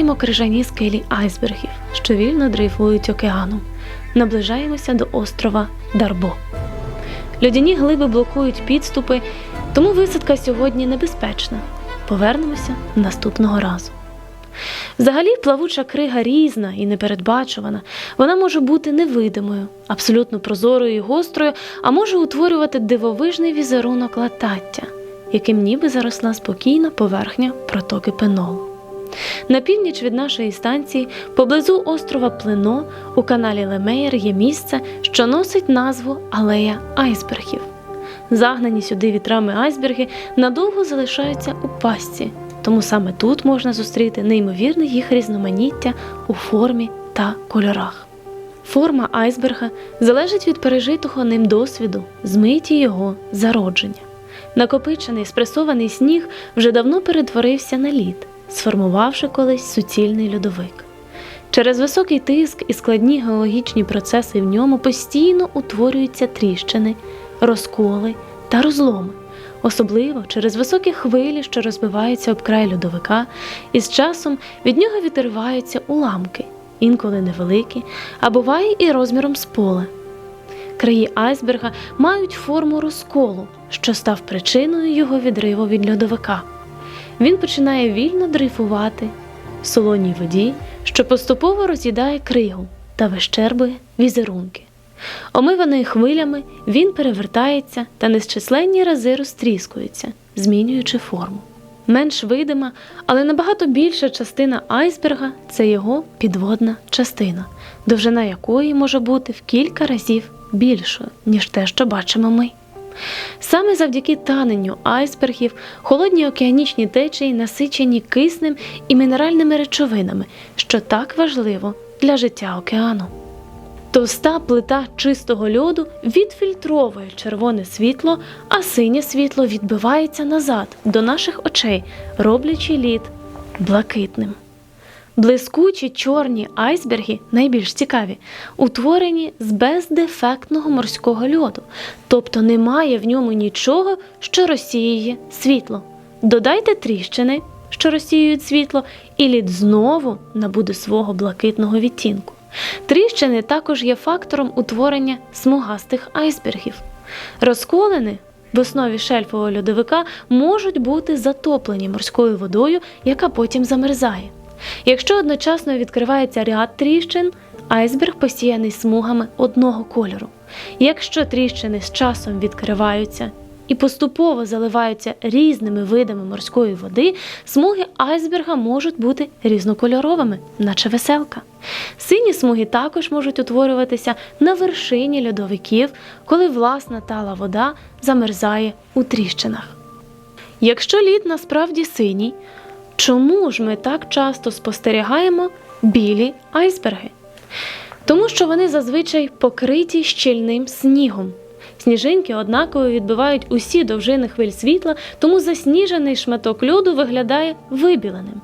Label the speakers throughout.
Speaker 1: Оминаємо крижані скелі айсбергів, що вільно дрейфують океаном. Наближаємося до острова Дарбо. Льодяні глиби блокують підступи, тому висадка сьогодні небезпечна. Повернемося наступного разу. Взагалі, плавуча крига різна і непередбачувана. Вона може бути невидимою, абсолютно прозорою і гострою, а може утворювати дивовижний візерунок латаття, яким ніби заросла спокійна поверхня протоки пенолу. На північ від нашої станції, поблизу острова Плино, у каналі Лемеєр є місце, що носить назву Алея айсбергів. Загнані сюди вітрами айсберги надовго залишаються у пастці, тому саме тут можна зустріти неймовірне їх різноманіття у формі та кольорах. Форма айсберга залежить від пережитого ним досвіду, змиті його зародження. Накопичений спресований сніг вже давно перетворився на лід, сформувавши колись суцільний льодовик. Через високий тиск і складні геологічні процеси в ньому постійно утворюються тріщини, розколи та розломи, особливо через високі хвилі, що розбиваються об край льодовика, і з часом від нього відриваються уламки, інколи невеликі, а буває і розміром з поле. Краї айсберга мають форму розколу, що став причиною його відриву від льодовика. Він починає вільно дрейфувати в солоній воді, що поступово роз'їдає кригу та вищербує візерунки. Омиваний хвилями, він перевертається та незчисленні рази розтріскується, змінюючи форму. Менш видима, але набагато більша частина айсберга це його підводна частина, довжина якої може бути в кілька разів більшою, ніж те, що бачимо ми. Саме завдяки таненню айсбергів холодні океанічні течії насичені киснем і мінеральними речовинами, що так важливо для життя океану. Товста плита чистого льоду відфільтровує червоне світло, а синє світло відбивається назад до наших очей, роблячи лід блакитним. Блискучі чорні айсберги, найбільш цікаві, утворені з бездефектного морського льоду, тобто немає в ньому нічого, що розсіює світло. Додайте тріщини, що розсіюють світло, і лід знову набуде свого блакитного відтінку. Тріщини також є фактором утворення смугастих айсбергів. Розколини в основі шельфового льодовика можуть бути затоплені морською водою, яка потім замерзає. Якщо одночасно відкривається ряд тріщин, айсберг посіяний смугами одного кольору. Якщо тріщини з часом відкриваються і поступово заливаються різними видами морської води, смуги айсберга можуть бути різнокольоровими, наче веселка. Сині смуги також можуть утворюватися на вершині льодовиків, коли власна тала вода замерзає у тріщинах. Якщо лід насправді синій, чому ж ми так часто спостерігаємо білі айсберги? Тому що вони зазвичай покриті щільним снігом. Сніжинки однаково відбивають усі довжини хвиль світла, тому засніжений шматок льоду виглядає вибіленим.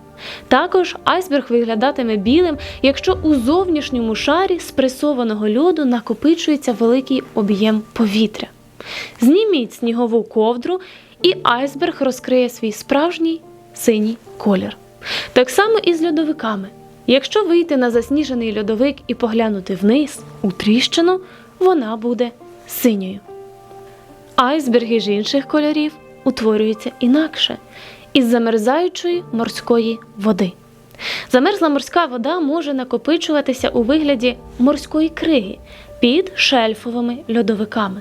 Speaker 1: Також айсберг виглядатиме білим, якщо у зовнішньому шарі спресованого льоду накопичується великий об'єм повітря. Зніміть снігову ковдру, і айсберг розкриє свій справжній синій колір. Так само і з льодовиками. Якщо вийти на засніжений льодовик і поглянути вниз у тріщину, вона буде синьою. Айсберги ж інших кольорів утворюються інакше із замерзаючої морської води. Замерзла морська вода може накопичуватися у вигляді морської криги під шельфовими льодовиками.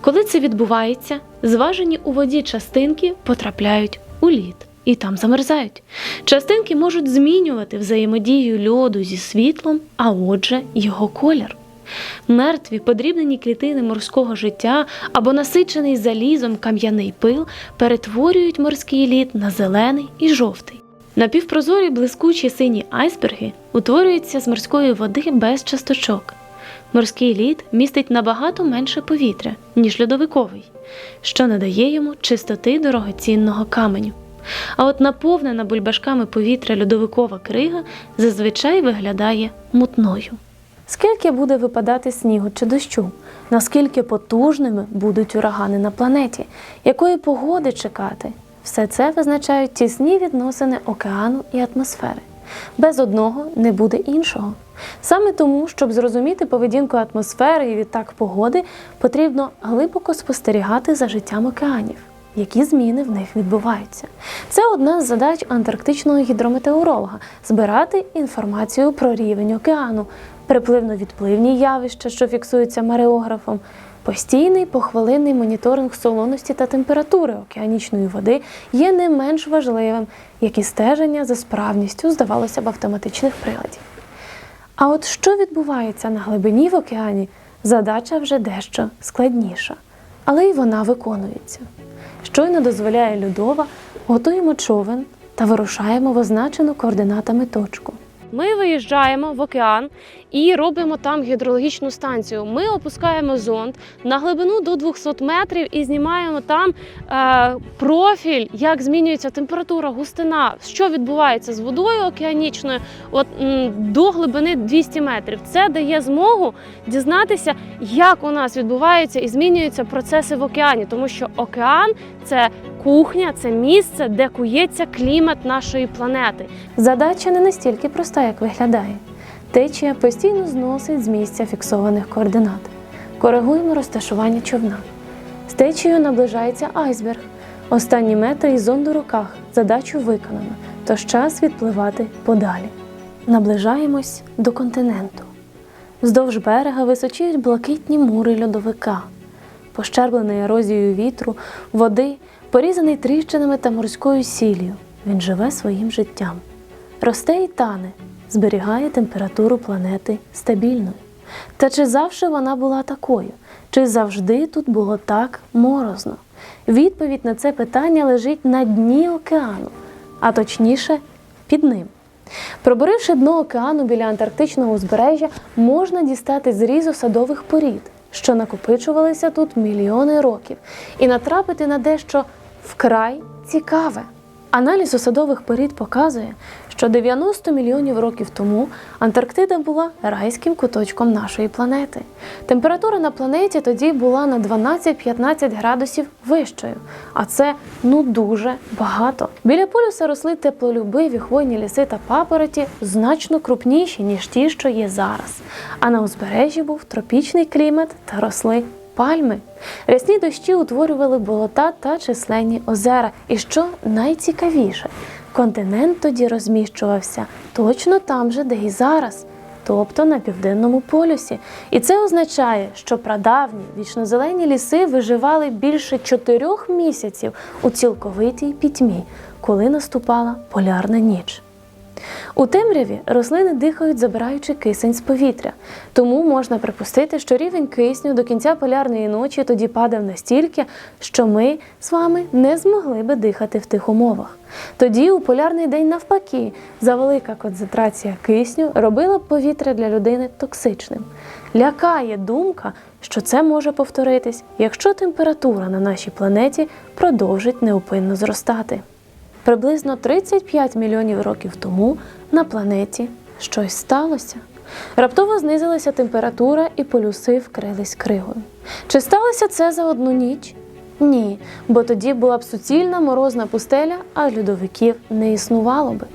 Speaker 1: Коли це відбувається, зважені у воді частинки потрапляють у лід і там замерзають. Частинки можуть змінювати взаємодію льоду зі світлом, а отже, його колір. Мертві подрібнені клітини морського життя або насичений залізом кам'яний пил перетворюють морський лід на зелений і жовтий. Напівпрозорі блискучі сині айсберги утворюються з морської води без часточок. Морський лід містить набагато менше повітря, ніж льодовиковий, що надає йому чистоти дорогоцінного каменю. А от наповнена бульбашками повітря льодовикова крига зазвичай виглядає мутною. Скільки буде випадати снігу чи дощу? Наскільки потужними будуть урагани на планеті? Якої погоди чекати? Все це визначають тісні відносини океану і атмосфери. Без одного не буде іншого. Саме тому, щоб зрозуміти поведінку атмосфери і відтак погоди, потрібно глибоко спостерігати за життям океанів, які зміни в них відбуваються. Це одна з задач антарктичного гідрометеоролога збирати інформацію про рівень океану, припливно-відпливні явища, що фіксуються мареографом, Постійний похвилинний моніторинг солоності та температури океанічної води є не менш важливим, як і стеження за справністю, здавалося б, автоматичних приладів. А от що відбувається на глибині в океані, задача вже дещо складніша, але й вона виконується. Щойно дозволяє Людова, готуємо човен та вирушаємо в означену координатами точку. Ми виїжджаємо в океан і робимо там гідрологічну станцію. Ми опускаємо зонд на глибину до 200 метрів і знімаємо там е, профіль, як змінюється температура, густина, що відбувається з водою океанічною, от до глибини 200 метрів. Це дає змогу дізнатися, як у нас відбуваються і змінюються процеси в океані, тому що океан це кухня, це місце, де кується клімат нашої планети. Задача не настільки проста, як виглядає. Течія постійно зносить з місця фіксованих координат. Коригуємо розташування човна. З течією наближається айсберг. Останні метри із зонду руках. Задачу виконано, тож час відпливати подалі. Наближаємось до континенту. Вздовж берега височіють блакитні мури льодовика, пощерблений ерозією вітру, води, порізаний тріщинами та морською сіллю. Він живе своїм життям. Росте і тане, зберігає температуру планети стабільною. Та чи завжди вона була такою? Чи завжди тут було так морозно? Відповідь на це питання лежить на дні океану, а точніше під ним. Пробуривши дно океану біля антарктичного узбережжя, можна дістати зрізу садових порід, що накопичувалися тут мільйони років, і натрапити на дещо вкрай цікаве. Аналіз осадових порід показує, що 90 мільйонів років тому Антарктида була райським куточком нашої планети. Температура на планеті тоді була на 12-15 градусів вищою, а це ну дуже багато. Біля полюса росли теплолюбиві хвойні ліси та папороті значно крупніші, ніж ті, що є зараз. А на узбережжі був тропічний клімат та росли пальми. Рясні дощі утворювали болота та численні озера. І що найцікавіше, континент тоді розміщувався точно там же, де і зараз, тобто на південному полюсі. І це означає, що прадавні вічнозелені ліси виживали більше чотирьох місяців у цілковитій пітьмі, коли наступала полярна ніч. У темряві рослини дихають, забираючи кисень з повітря. Тому можна припустити, що рівень кисню до кінця полярної ночі тоді падав настільки, що ми з вами не змогли би дихати в тих умовах. Тоді у полярний день навпаки завелика концентрація кисню робила б повітря для людини токсичним. Лякає думка, що це може повторитись, якщо температура на нашій планеті продовжить неупинно зростати. Приблизно 35 мільйонів років тому на планеті щось сталося. Раптово знизилася температура і полюси вкрились кригою. Чи сталося це за одну ніч? Ні, бо тоді була б суцільна морозна пустеля, а льодовиків не існувало би.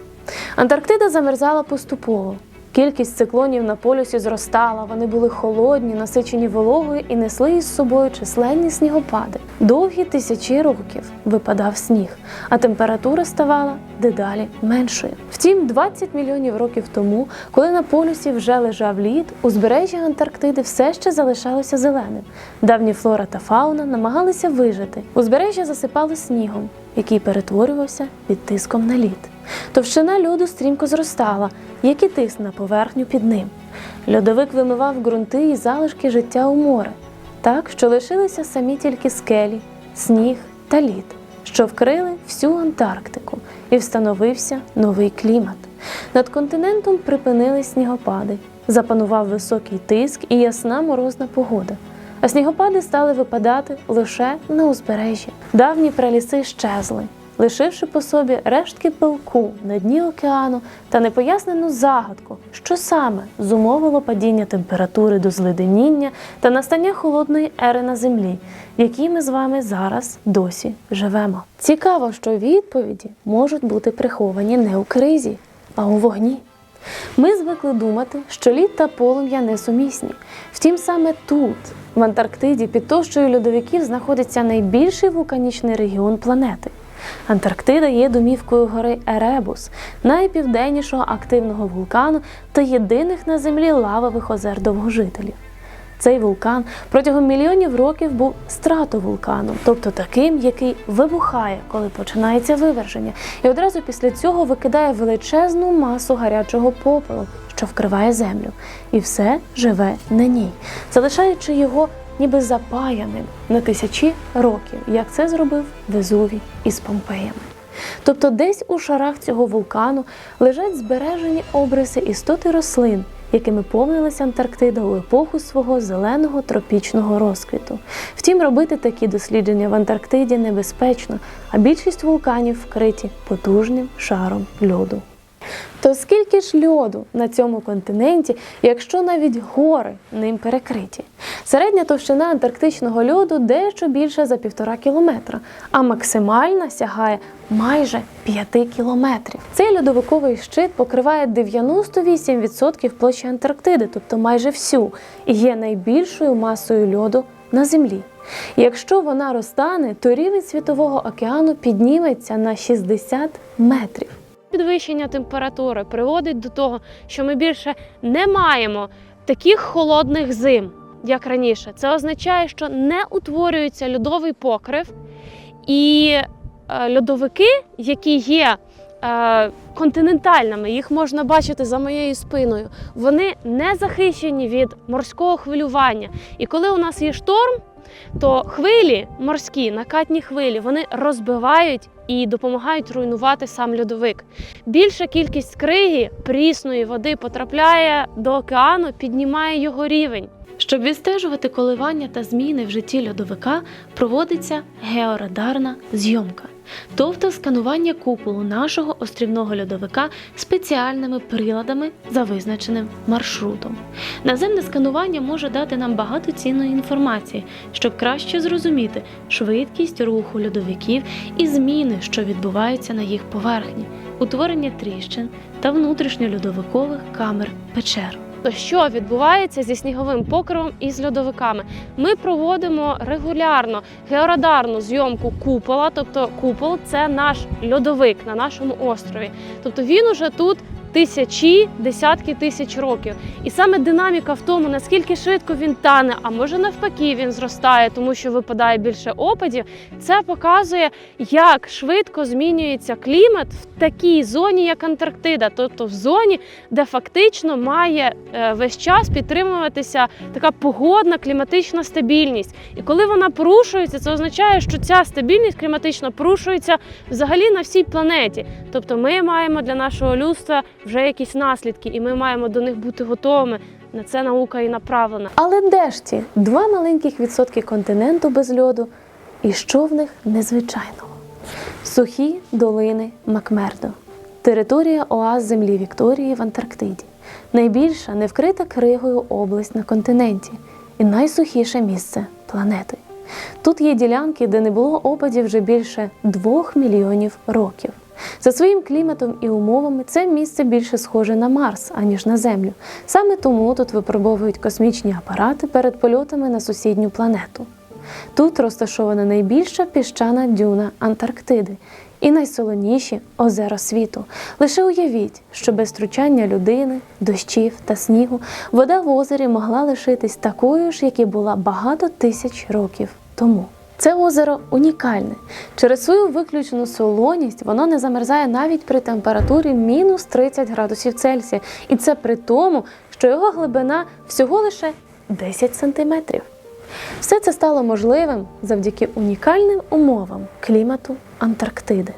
Speaker 1: Антарктида замерзала поступово. Кількість циклонів на полюсі зростала, вони були холодні, насичені вологою і несли із собою численні снігопади. Довгі тисячі років випадав сніг, а температура ставала дедалі меншою. Втім, 20 мільйонів років тому, коли на полюсі вже лежав лід, узбережжя Антарктиди все ще залишалося зеленим. Давні флора та фауна намагалися вижити. Узбережжя засипало снігом, який перетворювався під тиском на лід. Товщина льоду стрімко зростала, як і тиск на поверхню під ним. Льодовик вимивав ґрунти і залишки життя у море, так що лишилися самі тільки скелі, сніг та лід, що вкрили всю Антарктику, і встановився новий клімат. Над континентом припинились снігопади, запанував високий тиск і ясна морозна погода. А снігопади стали випадати лише на узбережжі. Давні праліси щезли, лишивши по собі рештки пилку на дні океану та непояснену загадку, що саме зумовило падіння температури до зледеніння та настання холодної ери на землі, в якій ми з вами зараз досі живемо. Цікаво, що відповіді можуть бути приховані не у кризі, а у вогні. Ми звикли думати, що лід та полум'я несумісні. Втім, саме тут, в Антарктиді, під товщою льодовиків, знаходиться найбільший вулканічний регіон планети. Антарктида є домівкою гори Еребус, найпівденнішого активного вулкану та єдиних на землі лавових озер довгожителів. Цей вулкан протягом мільйонів років був стратовулканом, тобто таким, який вибухає, коли починається виверження, і одразу після цього викидає величезну масу гарячого попелу, що вкриває землю, і все живе на ній, залишаючи його ніби запаяним на тисячі років, як це зробив Везувій із Помпеями. Тобто десь у шарах цього вулкану лежать збережені обриси істоти рослин, якими повнилася Антарктида у епоху свого зеленого тропічного розквіту. Втім, робити такі дослідження в Антарктиді небезпечно, а більшість вулканів вкриті потужним шаром льоду. То скільки ж льоду на цьому континенті, якщо навіть гори ним перекриті? Середня товщина антарктичного льоду дещо більше за півтора кілометра, а максимальна сягає майже 5 кілометрів. Цей льодовиковий щит покриває 98% площі Антарктиди, тобто майже всю, і є найбільшою масою льоду на землі. Якщо вона розтане, то рівень світового океану підніметься на 60 метрів. Підвищення температури приводить до того, що ми більше не маємо таких холодних зим, як раніше. Це означає, що не утворюється льодовий покрив, і е, льодовики, які є е, континентальними, їх можна бачити за моєю спиною, вони не захищені від морського хвилювання. І коли у нас є шторм, то хвилі морські, накатні хвилі, вони розбивають і допомагають руйнувати сам льодовик. Більша кількість криги прісної води потрапляє до океану, піднімає його рівень. Щоб відстежувати коливання та зміни в житті льодовика, проводиться георадарна зйомка, тобто сканування куполу нашого острівного льодовика спеціальними приладами за визначеним маршрутом. Наземне сканування може дати нам багато цінної інформації, щоб краще зрозуміти швидкість руху льодовиків і зміни, що відбуваються на їх поверхні, утворення тріщин та внутрішньольодовикових камер печер. То що відбувається зі сніговим покривом і з льодовиками? Ми проводимо регулярно георадарну зйомку купола, тобто купол це наш льодовик на нашому острові. Тобто він уже тут тисячі, десятки тисяч років. І саме динаміка в тому, наскільки швидко він тане, а може навпаки він зростає, тому що випадає більше опадів. Це показує, як швидко змінюється клімат в такій зоні, як Антарктида, тобто в зоні, де фактично має е, весь час підтримуватися така погодна кліматична стабільність. І коли вона порушується, це означає, що ця стабільність кліматична порушується взагалі на всій планеті. Тобто ми маємо для нашого людства вже якісь наслідки, і ми маємо до них бути готовими. На це наука і направлена. Але де ж ті два маленьких відсотки континенту без льоду? І що в них незвичайного? Сухі долини Макмердо, територія оаз землі Вікторії в Антарктиді, найбільша невкрита кригою область на континенті і найсухіше місце планети. Тут є ділянки, де не було опадів вже більше двох мільйонів років. За своїм кліматом і умовами це місце більше схоже на Марс, аніж на Землю. Саме тому тут випробовують космічні апарати перед польотами на сусідню планету. Тут розташована найбільша піщана дюна Антарктиди і найсолоніші озера світу. Лише уявіть, що без втручання людини, дощів та снігу вода в озері могла лишитись такою ж, як і була багато тисяч років тому. Це озеро унікальне. Через свою виключену солоність воно не замерзає навіть при температурі мінус 30 градусів Цельсія. І це при тому, що його глибина всього лише 10 сантиметрів. Все це стало можливим завдяки унікальним умовам клімату Антарктиди.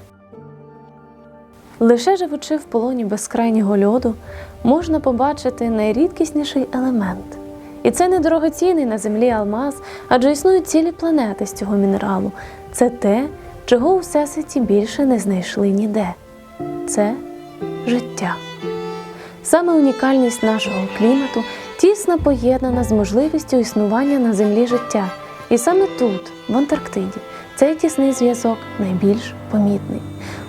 Speaker 1: Лише живучи в полоні безкрайнього льоду, можна побачити найрідкісніший елемент. І це не дорогоцінний на землі алмаз, адже існують цілі планети з цього мінералу. Це те, чого у всесвіті більше не знайшли ніде. Це життя. Саме унікальність нашого клімату тісно поєднана з можливістю існування на землі життя. І саме тут, в Антарктиді, цей тісний зв'язок найбільш помітний.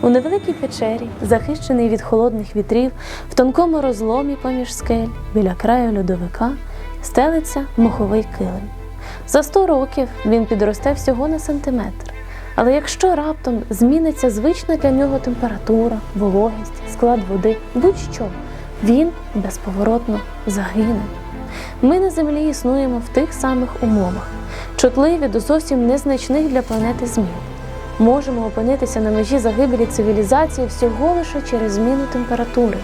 Speaker 1: У невеликій печері, захищений від холодних вітрів, в тонкому розломі поміж скель, біля краю льодовика, стелиться моховий килим. За 100 років він підросте всього на сантиметр. Але якщо раптом зміниться звична для нього температура, вологість, склад води, будь-що, він безповоротно загине. Ми на землі існуємо в тих самих умовах, чутливі до зовсім незначних для планети змін. Можемо опинитися на межі загибелі цивілізації всього лише через зміну температури.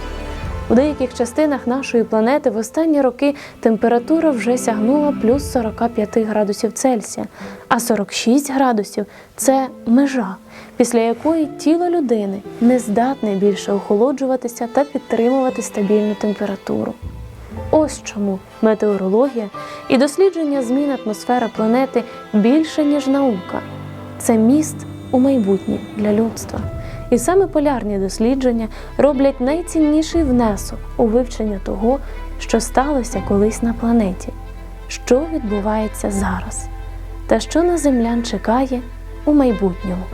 Speaker 1: У деяких частинах нашої планети в останні роки температура вже сягнула плюс 45 градусів Цельсія, а 46 градусів це межа, після якої тіло людини не здатне більше охолоджуватися та підтримувати стабільну температуру. Ось чому метеорологія і дослідження змін атмосфери планети більше, ніж наука. Це міст у майбутнє для людства. І саме полярні дослідження роблять найцінніший внесок у вивчення того, що сталося колись на планеті, що відбувається зараз, та що на землян чекає у майбутньому.